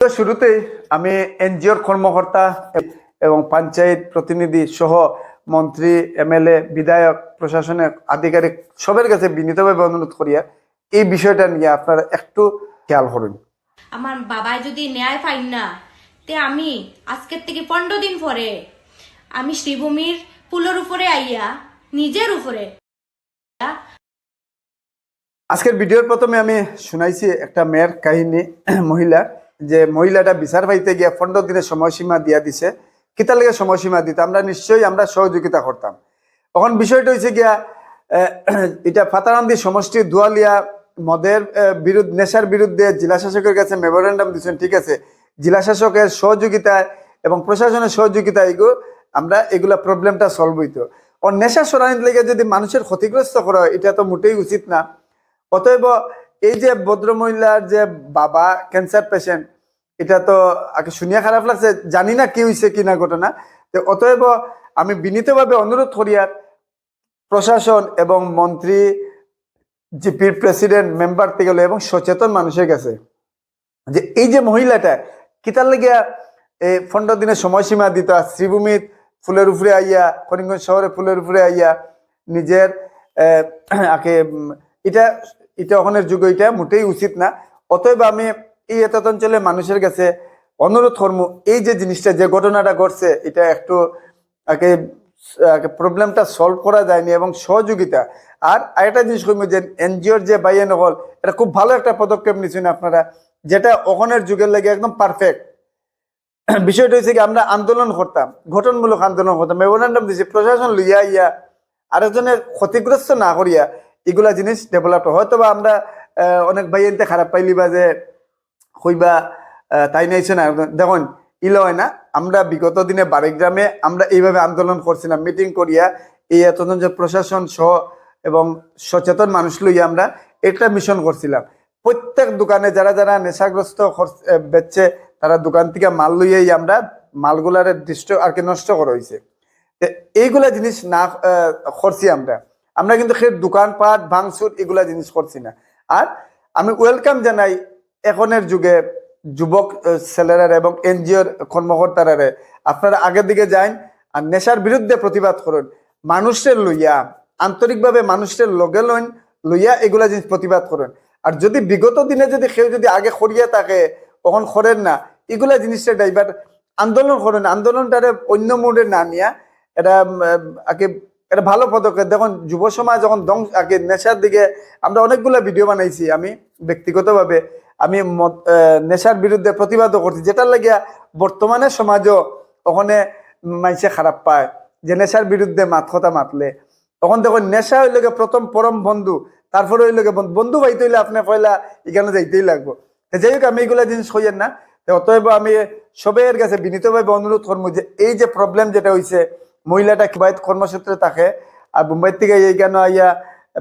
তো শুরুতেই আমি এনজিওর কর্মকর্তা এবং পঞ্চায়েত প্রতিনিধি সহ মন্ত্রী এমএলএ বিধায়ক প্রশাসনের আধিকারিক সবের কাছে বিনীতভাবে অনুরোধ করিয়া এই বিষয়টা নিয়ে আপনারা একটু খেয়াল করুন। আমার বাবাই যদি ন্যায় পাই না তে আমি আজকের থেকে পনেরো দিন পরে আমি শ্রীভূমির পুলের উপরে আইয়া নিজের উপরে আজকের ভিডিওর প্রথমে আমি শুনাইছি একটা মেয়ের কাহিনী মহিলা। যে মহিলাটা বিচার পাইতে গিয়া পনেরো দিনের সময়সীমা দিয়া দিছে, কিতার লেগে সময়সীমা দিত? আমরা নিশ্চয়ই আমরা সহযোগিতা করতাম। তখন বিষয়টা হয়েছে গিয়া এটা ফাতারান্দি সমষ্টির দুয়ালিয়া মদের বিরুদ্ধে, নেশার বিরুদ্ধে জেলা শাসকের কাছে মেমোরেন্ডাম দিচ্ছেন ঠিক আছে? জেলা শাসকের সহযোগিতায় এবং প্রশাসনের সহযোগিতা এগুলো আমরা এগুলা প্রবলেমটা সলভ হইতো। ও নেশা সরানির লেগে যদি মানুষের ক্ষতিগ্রস্ত করা এটা তো মোটেই উচিত না। অতএব এই যে ভদ্রমহিলার যে বাবা ক্যান্সার পেশেন্ট এটা তো আগে শুনিয়া খারাপ লাগছে, জানি না কি হয়েছে কি না ঘটনা। তো অতএব আমি বিনীতভাবে অনুরোধ করিয়ার প্রশাসন এবং মন্ত্রী জিপির প্রেসিডেন্ট, মেম্বার থেকে এবং সচেতন মানুষের কাছে যে এই যে মহিলাটা, কিতার লেগিয়া এই পনেরো দিনের সময়সীমা দিত শ্রীভূমিত ফুলের উপরে আইয়া, করিমগঞ্জ শহরে ফুলের উপরে আইয়া নিজের আকে এটা এটা ওখানের যুগ এটা মোটেই উচিত না। অতএব আমি এই এত অঞ্চলের মানুষের কাছে অনুরোধ করব এই যে জিনিসটা, যে ঘটনাটা ঘটছে, এটা একটু প্রবলেমটা সলভ করা যায়নি এবং সহযোগিতা। আর আরেকটা জিনিস কইব যে এনজিওর যে বাইয়ে নকল এটা খুব ভালো একটা পদক্ষেপ নিয়েছেন আপনারা, যেটা ওখানের যুগের লাগে একদম পারফেক্ট বিষয়টা হচ্ছে কি, আমরা আন্দোলন করতাম, গঠনমূলক আন্দোলন করতাম, মেমোরেন্ডাম দিয়েছি প্রশাসন লইয়া ইয়া আরেকজনের ক্ষতিগ্রস্ত না করিয়া এগুলা জিনিস ডেভেলপ হয়তো বা আমরা অনেক ভাই এনতে খারাপ পাইলি বা যে, হইবা তাই নাইছে না। দেখুন ইল হয় না। আমরা বিগত দিনে বারেগ্রামে আমরা এইভাবে আন্দোলন করছিলাম মিটিং করিয়া এই এতজন যে প্রশাসন সহ এবং সচেতন মানুষ লইয়া আমরা একটা মিশন করছিলাম। প্রত্যেক দোকানে যারা যারা নেশাগ্রস্ত বেচছে, তারা দোকান থেকে মাল লইয়াই আমরা মালগুলার দৃষ্ট আর কি নষ্ট করা হয়েছে এইগুলা জিনিস না করছি আমরা। আমরা কিন্তু সেই দোকানপাট, ভাঙচুর এগুলা জিনিস করছি না। আর আমি ওয়েলকাম জানাই এখনের যুগে যুবক ছেলেরা এবং এনজিওর কর্মকর্তারা আপনারা আগের দিকে যান আর নেশার বিরুদ্ধে প্রতিবাদ করুন। মানুষের লইয়া, আন্তরিকভাবে মানুষের লগে লইন, লইয়া এগুলা জিনিস প্রতিবাদ করুন। আর যদি বিগত দিনে যদি কেউ যদি আগে সরিয়ে থাকে, তখন করেন না। এগুলা জিনিসটা ড্রাইভার আন্দোলন করেন। আন্দোলনটারে অন্য মোড়ে না নিয়া, এটা আগে এটা ভালো পদক্ষেপ। দেখুন, যুব সমাজ যখন ধ্বংস আগে নেশার দিকে আমরা অনেকগুলো ভিডিও বানাইছি আমি ব্যক্তিগতভাবে। আমি নেশার বিরুদ্ধে প্রতিবাদও করছি। যেটার লাগিয়া বর্তমানে সমাজও ওখানে মানুষে খারাপ পায়, যে নেশার বিরুদ্ধে মাত কথা মাতলে। তখন দেখুন, নেশা হইল প্রথম পরম বন্ধু, তারপরে হইল বন্ধু- পাইতে হইলে আপনি পয়লা এখানে যাইতেই লাগবো। যাই হোক, আমি এইগুলা জিনিস হইয়েন না। অতএব আমি সবের কাছে বিনীতভাবে অনুরোধ করব যে, এই যে প্রবলেম যেটা হইছে মহিলাটা কিবাইত কর্মসূত্রে থাকে? আর মুম্বাই থেকে এইখানে আইয়া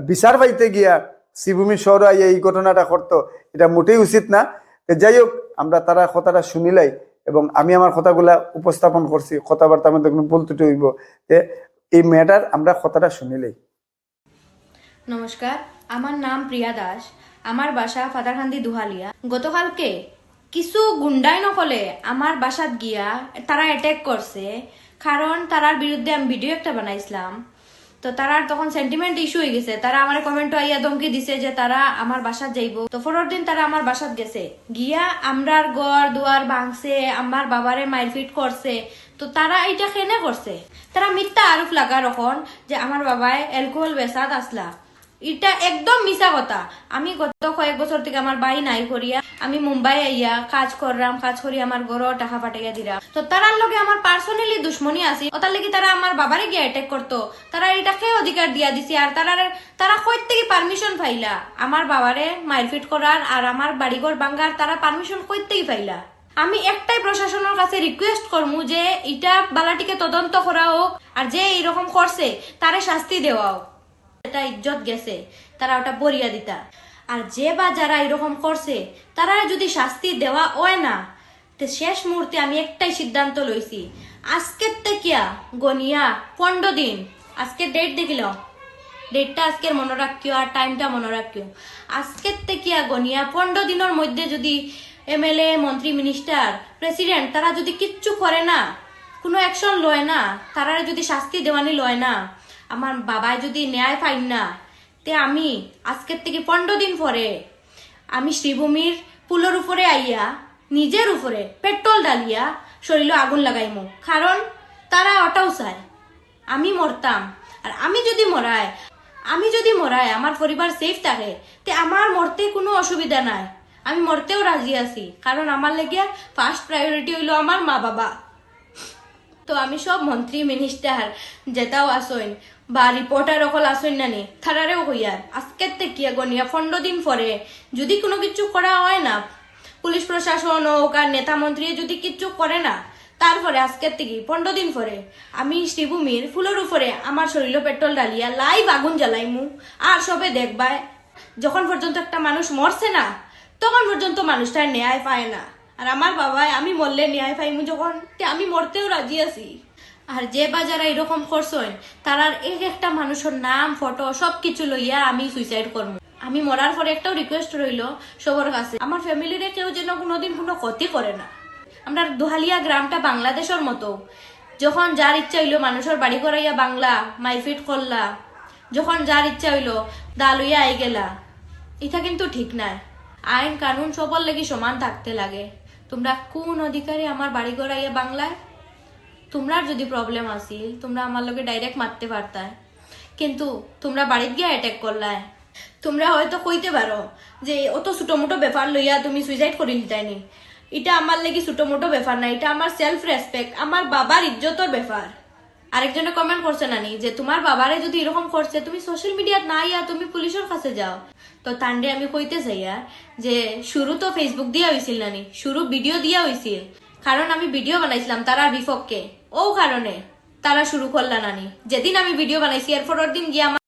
বিচার পাইতে গিয়া শ্রীভূমি শহর আইয়া এই ঘটনাটা করতো এটা মোটেই উচিত না। যাই হোক, আমরা তারা কথাটা শুনিলাই এবং আমি আমার কথাগুলা উপস্থাপন করছি, কথাবার্তা আমাদের কোনো ত্রুটি হইব। যে এই মেয়েটার আমরা কথাটা শুনিলাই। নমস্কার, আমার নাম প্রিয়া দাস, আমার বাসা ফাদারহান্দি দুহালিয়া। গতকালকে কিছু গুন্ডাই নকলে আমার বাসাত গিয়া তারা অ্যাটাক করছে। কারণ তারার বিরুদ্ধে আমি ভিডিও একটা বানাইছিলাম। তো তারার তখন সেন্টিমেন্ট ইস্যু হয়ে গেছে। তারা আমার কমেন্ট আইয়া ধমকি দিছে যে তারা আমার বাসাত যাইব। তো পরের দিন তারা আমার বাসাত গেছে। গিয়া আমরার ঘর দুয়ার ভাঙছে, আমার বাবারে মারপিট করছে। তো তারা এটা কেনে করছে? তারা মিথ্যা আরোপ লাগা রকম যে আমার বাবায় অ্যালকোহল বেসাদ আসলা। এটা একদম মিছা কথা। আমি গত কয়েক বছর থেকে আমার বাই নাই করিয়া, আমি মুম্বাই আইয়া কাজ করলাম, কাজ করি আমার গরো টাকা পাঠাইয়া দিলাম। তো তারার লগে আমার পার্সোনালি দুশ্মনী আছে ওটার লাগি তারা আমার বাবারে গিয়ে অ্যাটাক করতো। তারা এটাকে অধিকার দিয়া দিছে আর তারা তারা কই থেকে পারমিশন পাইলা। আমার বাবারে মারপিট করার আর আমার বাড়িঘর ভাঙ্গার তারা পারমিশন কই থেকে পাইলা। আমি একটাই প্রশাসনের কাছে রিকোয়েস্ট করমু যে এটা বালাটিকে তদন্ত করা হোক আর যে এরকম করছে, তারে শাস্তি দেওয়া হোক এটা ইজ্জত গেছে, তারা ওটা বরিয়া দিতা। আর যে বা যারা এরকম করছে তারা যদি শাস্তি দেওয়া হয় না, তো শেষ মুহূর্তে আমি একটাই সিদ্ধান্ত লইছি। আজকের তেকিয়া গনিয়া পনেরো দিন আজকে ডেট দেখিল? ডেটটা আজকের মনে রাখিও আর টাইমটা মনে রাখিও। আজকের তেকিয়া গনিয়া পনেরো দিনের মধ্যে যদি এমএলএ মন্ত্রী মিনিস্টার প্রেসিডেন্ট তারা যদি কিচ্ছু করে না, কোনো অ্যাকশন লয় না তারা যদি শাস্তি দেওয়ানি লয় না আমার বাবাই যদি ন্যায় পাইন না, তে আমি আজকের থেকে পনেরো দিন পরে আমি শ্রীভূমির পুলের উপরে আইয়া, নিজের উপরে পেট্রোল ডালিয়া শরীরে আগুন লাগাইমু। কারণ তারা ওটাও চায়। আমি মরতাম। আর আমি যদি মরাই, আমি যদি মরাই, আমার পরিবার সেফ থাকে, তে আমার মরতে কোনো অসুবিধা নাই। আমি মরতেও রাজি আছি। কারণ আমার লেগে ফার্স্ট প্রায়োরিটি হইল আমার মা বাবা তো আমি সব মন্ত্রী মিনিস্টার যেটাও আসইন বা রিপোর্টার অকল আসইন নানি থারারেও হইয়ার আজকের থেকে গনিয়া পনেরো দিন পরে যদি কোনো কিছু করা হয় না পুলিশ প্রশাসন হোক আর নেতা মন্ত্রী যদি কিচ্ছু করে না তারপরে আজকের থেকে পনেরো দিন পরে আমি শ্রীভূমির ফুলের উপরে আমার শরীরে পেট্রোল ডালিয়া লাইভ আগুন জ্বালাইমু আর সবে দেখবায় যখন পর্যন্ত একটা মানুষ মরছে না, তখন পর্যন্ত মানুষটার ন্যায় পায় না। আর আমার বাবাই আমি মরলে ন্যায় পাইমু যখন আমি মরতেও রাজি আছি। আর যে বা যারা এরকম করছেন, তারার এক একটা মানুষের নাম ফটো সব কিছু লইয়া আমি সুইসাইড করব। আমি মরার পরে একটাও রিকোয়েস্ট রইল সবার কাছে, আমার ফ্যামিলিরে কেউ যেন কোনোদিন কোনো ক্ষতি করে না। আমরা দোহালিয়া গ্রামটা বাংলাদেশের মতো। যখন যার ইচ্ছা হইল মানুষের বাড়ি করাইয়া বাংলা মাইফিট করলা। যখন যার ইচ্ছা হইল দা লইয়া আই গেলা। এটা কিন্তু ঠিক নাই। আইন, কানুন সবার লাগি সমান থাকতে লাগে। তোমরা কোন অধিকারে আমার বাড়ি করাইয়া বাংলায়? তোমরার যদি প্রবলেম আসিল, তোমরা আমার লগে ডাইরেক্ট মারতে পারতায়। কিন্তু তোমরা বাড়িত গিয়ে অ্যাটাক করলায়। তোমরা হয়তো কইতে পারো যে, অত ছোটো মোটো ব্যাপার লইয়া তুমি সুইসাইড করে নিতাইনি এটা আমার লাগি ছোটো মোটো ব্যাপার না, এটা আমার সেলফ রেসপেক্ট আমার বাবার ইজ্জতর ব্যাপার। আরেকজনে কমেন্ট করছে নানি যে, তোমার বাবারে যদি এরকম করছে, তুমি সোশ্যাল মিডিয়াত না ইয়া তুমি পুলিশের কাছে যাও। তো তান্ডে আমি কইতে চাই আর যে, শুরু তো ফেসবুক দিয়া হয়েছিল নানি, শুরু ভিডিও দিয়া হয়েছিল কারণ আমি ভিডিও বানাইছিলাম তারা বিপক্ষে। ও কারণে তারা শুরু করলা নানি। যেদিন আমি ভিডিও বানাইছি এরপরের দিন গিয়ে আমার